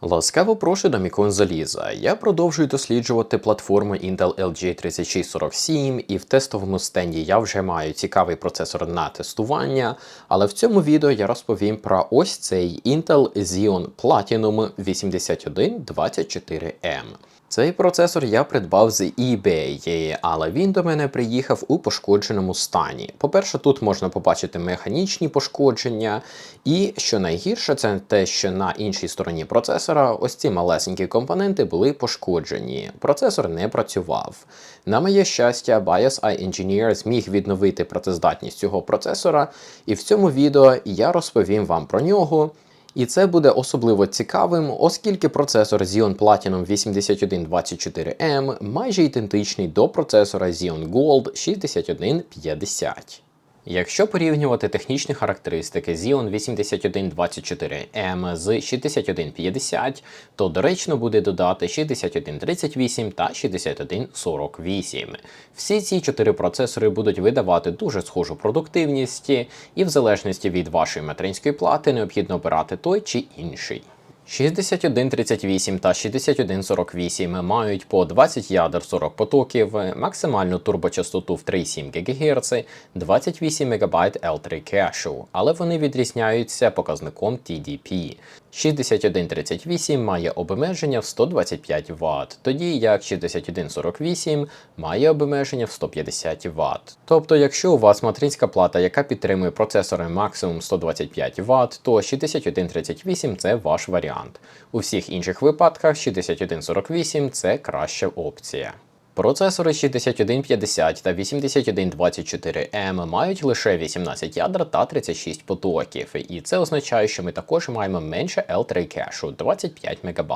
Ласкаво прошу до Мікон Заліза. Я продовжую досліджувати платформу Intel LG 3647 і в тестовому стенді я вже маю цікавий процесор на тестування, але в цьому відео я розповім про ось цей Intel Xeon Platinum 8124M. Цей процесор я придбав з eBay, але він до мене приїхав у пошкодженому стані. По-перше, тут можна побачити механічні пошкодження, і що найгірше, це те, що на іншій стороні процесора ось ці малесенькі компоненти були пошкоджені. Процесор не працював. На моє щастя, BIOS iEngineer зміг відновити працездатність цього процесора, і в цьому відео я розповім вам про нього. І це буде особливо цікавим, оскільки процесор Xeon Platinum 8124M майже ідентичний до процесора Xeon Gold 6150. Якщо порівнювати технічні характеристики Xeon 8124M з 6150, то доречно буде додати 6138 та 6148. Всі ці чотири процесори будуть видавати дуже схожу продуктивність, і в залежності від вашої материнської плати необхідно обирати той чи інший. 6138 та 6148 мають по 20 ядер 40 потоків, максимальну турбочастоту в 3,7 ГГц, 28 МБ L3 кешу, але вони відрізняються показником TDP. 6138 має обмеження в 125 Вт, тоді як 6148 має обмеження в 150 Вт. Тобто, якщо у вас материнська плата, яка підтримує процесори максимум 125 Вт, то 6138 це ваш варіант. У всіх інших випадках 6148 це краща опція. Процесори 6150 та 8124M мають лише 18 ядер та 36 потоків, і це означає, що ми також маємо менше L3 кешу 25 МБ.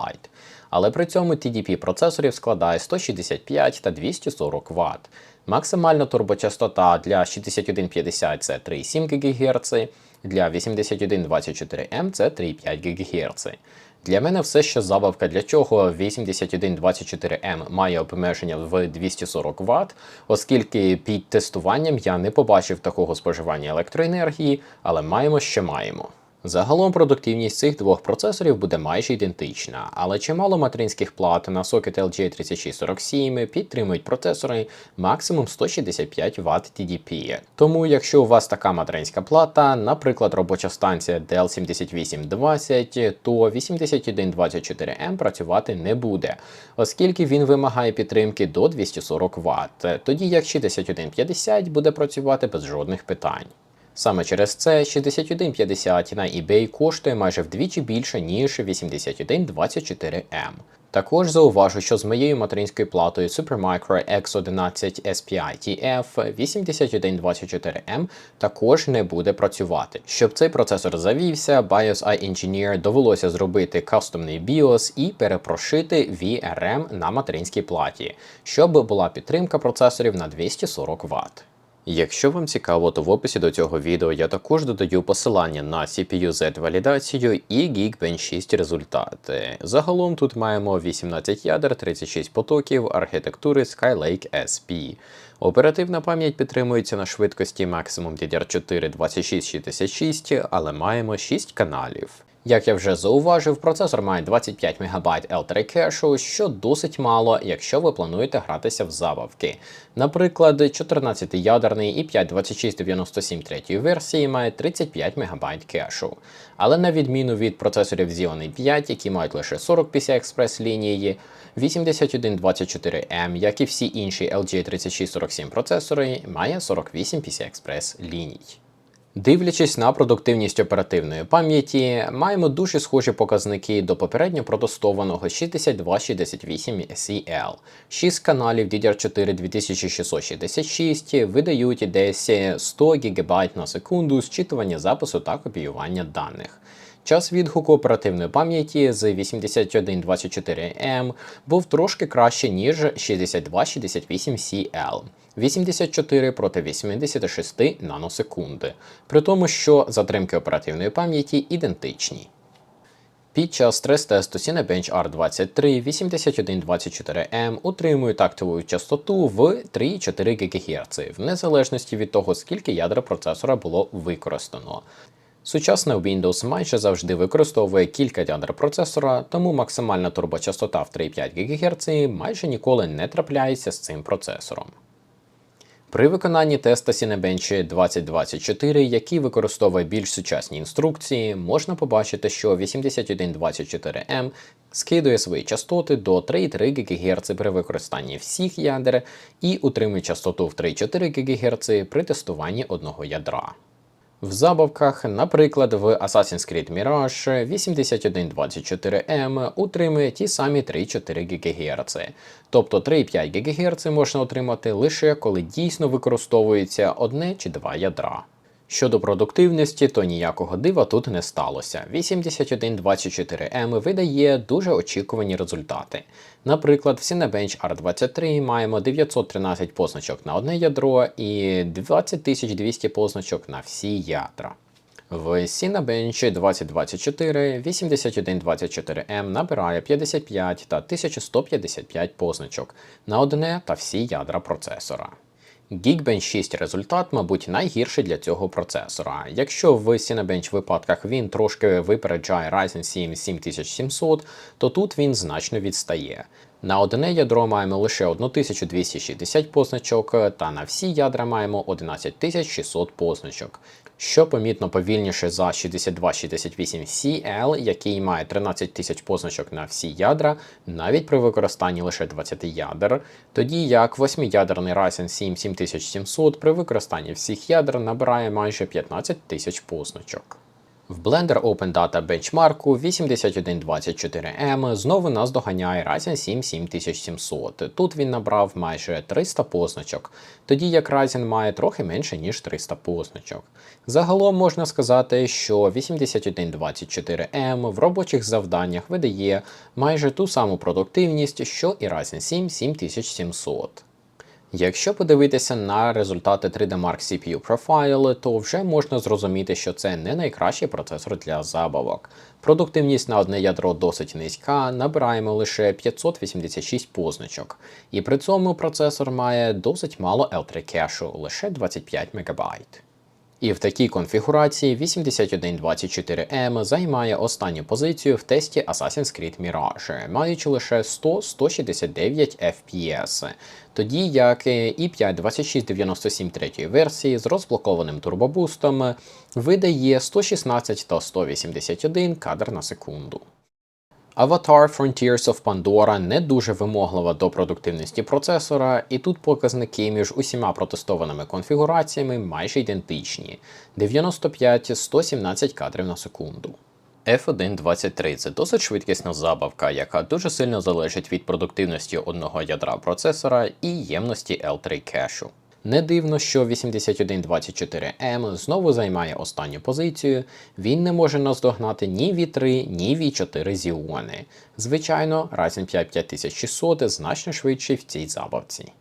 Але при цьому TDP процесорів складає 165 та 240 Вт. Максимальна турбочастота для 6150 це 3,7 ГГц, для 8124M це 3,5 ГГц. Для мене все ще забавка, для чого 8124M має обмеження в 240 Вт, оскільки під тестуванням я не побачив такого споживання електроенергії, але маємо, що маємо. Загалом продуктивність цих двох процесорів буде майже ідентична, але чимало материнських плат на сокет LG 3647 підтримують процесори максимум 165 Вт TDP. Тому, якщо у вас така материнська плата, наприклад, робоча станція Dell 7820, то 8124M працювати не буде, оскільки він вимагає підтримки до 240 Вт, тоді як 6150 буде працювати без жодних питань. Саме через це 6150 на eBay коштує майже вдвічі більше, ніж 8124M. Також зауважу, що з моєю материнською платою Supermicro X11 SPI TF 8124M також не буде працювати. Щоб цей процесор завівся, BIOS iEngineer довелося зробити кастомний BIOS і перепрошити VRM на материнській платі, щоб була підтримка процесорів на 240 Вт. Якщо вам цікаво, то в описі до цього відео я також додаю посилання на CPU-Z валідацію і Geekbench 6 результати. Загалом тут маємо 18 ядер, 36 потоків, архітектури Skylake SP. Оперативна пам'ять підтримується на швидкості максимум DDR4 2666, але маємо 6 каналів. Як я вже зауважив, процесор має 25 МБ L3 кешу, що досить мало, якщо ви плануєте гратися в забавки. Наприклад, 14-ядерний і 52697 третьої версії має 35 МБ кешу. Але на відміну від процесорів Xeon 5, які мають лише 40 PCI Express лінії, 8124M, як і всі інші LG 3647 процесори, має 48 PCI Express ліній. Дивлячись на продуктивність оперативної пам'яті, маємо дуже схожі показники до попередньо протестованого 6268 CL. 6 каналів DDR4 2666 видають десь 100 ГБ на секунду зчитування запису та копіювання даних. Час відгуку оперативної пам'яті з 8124M був трошки краще, ніж 6268CL. 84 проти 86 наносекунди, при тому, що затримки оперативної пам'яті ідентичні. Під час стрес-тесту Cinebench R23 8124M утримує тактову частоту в 3,4 ГГц, в незалежності від того, скільки ядер процесора було використано. Сучасний Windows майже завжди використовує кілька ядер процесора, тому максимальна турбочастота в 3,5 ГГц майже ніколи не трапляється з цим процесором. При виконанні теста Cinebench 2024, який використовує більш сучасні інструкції, можна побачити, що 8124M скидує свої частоти до 3,3 ГГц при використанні всіх ядер і утримує частоту в 3,4 ГГц при тестуванні одного ядра. В забавках, наприклад, в Assassin's Creed Mirage 8124M утримує ті самі 3,4 ГГц. Тобто 3,5 ГГц можна отримати лише коли дійсно використовується одне чи два ядра. Щодо продуктивності, то ніякого дива тут не сталося. 8124M видає дуже очікувані результати. Наприклад, в Cinebench R23 маємо 913 позначок на одне ядро і 20200 позначок на всі ядра. В Cinebench 2024 8124M набирає 55 та 1155 позначок на одне та всі ядра процесора. Geekbench 6 результат, мабуть, найгірший для цього процесора. Якщо в Cinebench випадках він трошки випереджає Ryzen 7 7700, то тут він значно відстає. На одне ядро маємо лише 1260 позначок, та на всі ядра маємо 11600 позначок, що помітно повільніше за 6268CL, який має 13 тисяч позначок на всі ядра, навіть при використанні лише 20 ядер, тоді як 8-ядерний Ryzen 7 7700 при використанні всіх ядер набирає майже 15 тисяч позначок. В Blender Open Data бенчмарку 8124M знову нас доганяє Ryzen 7 7700. Тут він набрав майже 300 позначок, тоді як Ryzen має трохи менше, ніж 300 позначок. Загалом можна сказати, що 8124M в робочих завданнях видає майже ту саму продуктивність, що і Ryzen 7 7700. Якщо подивитися на результати 3D Mark CPU Profile, то вже можна зрозуміти, що це не найкращий процесор для забавок. Продуктивність на одне ядро досить низька, набираємо лише 586 позначок, і при цьому процесор має досить мало L3 кешу, лише 25 МБ. І в такій конфігурації 8124M займає останню позицію в тесті Assassin's Creed Mirage, маючи лише 100-169 FPS, тоді як i5 2697 третьої версії з розблокованим турбобустом видає 116 та 181 кадр на секунду. Avatar Frontiers of Pandora не дуже вимоглива до продуктивності процесора, і тут показники між усіма протестованими конфігураціями майже ідентичні: 95-117 кадрів на секунду. F1.23 це досить швидкісна забавка, яка дуже сильно залежить від продуктивності одного ядра процесора і ємності L3 кешу. Не дивно, що 8124М знову займає останню позицію. Він не може наздогнати ні V3, ні V4 Xeon. Звичайно, Ryzen 5 5600 значно швидший в цій забавці.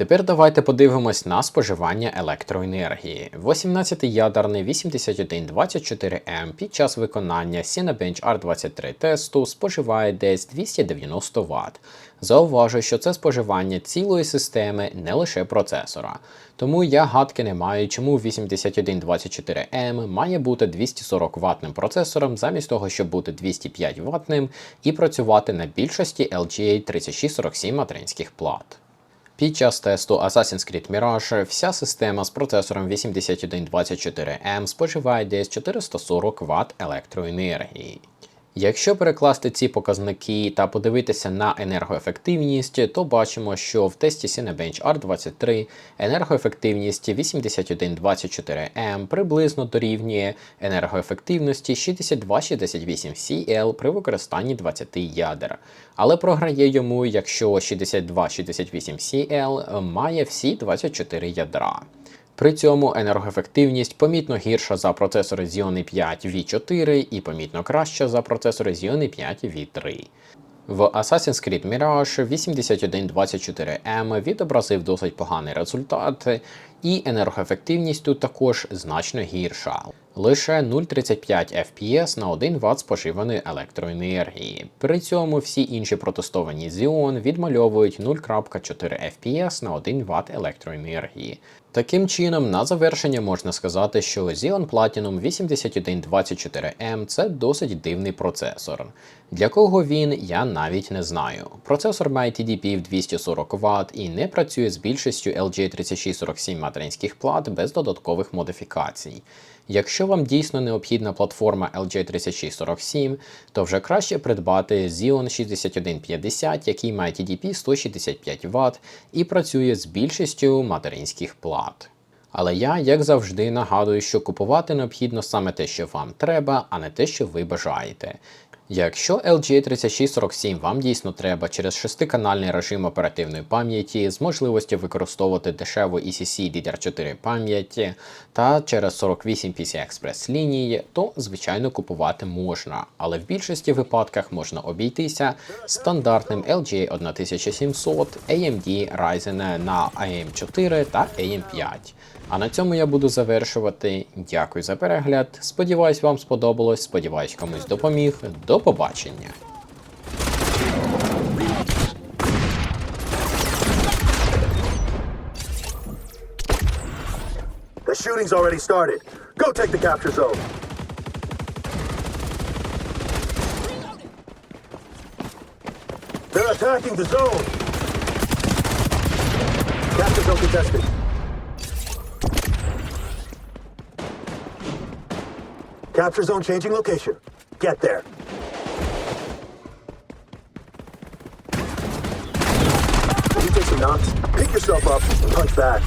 Тепер давайте подивимось на споживання електроенергії. 18-ядерний 8124M під час виконання Cinebench R23 тесту споживає десь 290 Вт. Зауважу, що це споживання цілої системи, не лише процесора. Тому я гадки не маю, чому 8124M має бути 240 ватним процесором, замість того, щоб бути 205 ватним і працювати на більшості LGA 3647 материнських плат. Під час тесту Assassin's Creed Mirage вся система з процесором 8124M споживає десь 440 Вт електроенергії. Якщо перекласти ці показники та подивитися на енергоефективність, то бачимо, що в тесті Cinebench R23 енергоефективність 8124M приблизно дорівнює енергоефективності 6268 CL при використанні 20 ядер. Але програє йому, якщо 6268 CL має всі 24 ядра. При цьому енергоефективність помітно гірша за процесори Xeon 5 V4 і помітно краща за процесори Xeon 5 V3. В Assassin's Creed Mirage 8124M відобразив досить поганий результат, і енергоефективність тут також значно гірша. Лише 0,35 FPS на 1 Вт споживаної електроенергії. При цьому всі інші протестовані Xeon відмальовують 0,4 FPS на 1 Вт електроенергії. Таким чином, на завершення можна сказати, що Xeon Platinum 8124M це досить дивний процесор. Для кого він, я навіть не знаю. Процесор має TDP в 240 Вт і не працює з більшістю LGA3647 материнських плат без додаткових модифікацій. Якщо вам дійсно необхідна платформа LG3647, то вже краще придбати Xeon 6150, який має TDP 165 Вт і працює з більшістю материнських плат. Але я, як завжди, нагадую, що купувати необхідно саме те, що вам треба, а не те, що ви бажаєте. Якщо LGA 3647 вам дійсно треба через шестиканальний режим оперативної пам'яті з можливістю використовувати дешеву ECC DDR4 пам'яті та через 48 PCI Express лінії, то звичайно купувати можна, але в більшості випадках можна обійтися стандартним LGA 1700, AMD Ryzen на AM4 та AM5. А на цьому я буду завершувати. Дякую за перегляд. Сподіваюсь, вам сподобалось. Сподіваюсь, комусь допоміг. До побачення. The shooting's already started. Go take the capture zone. They're attacking the zone. Capture zone contested. Capture zone changing location. Get there. You take some knocks, pick yourself up, and punch back.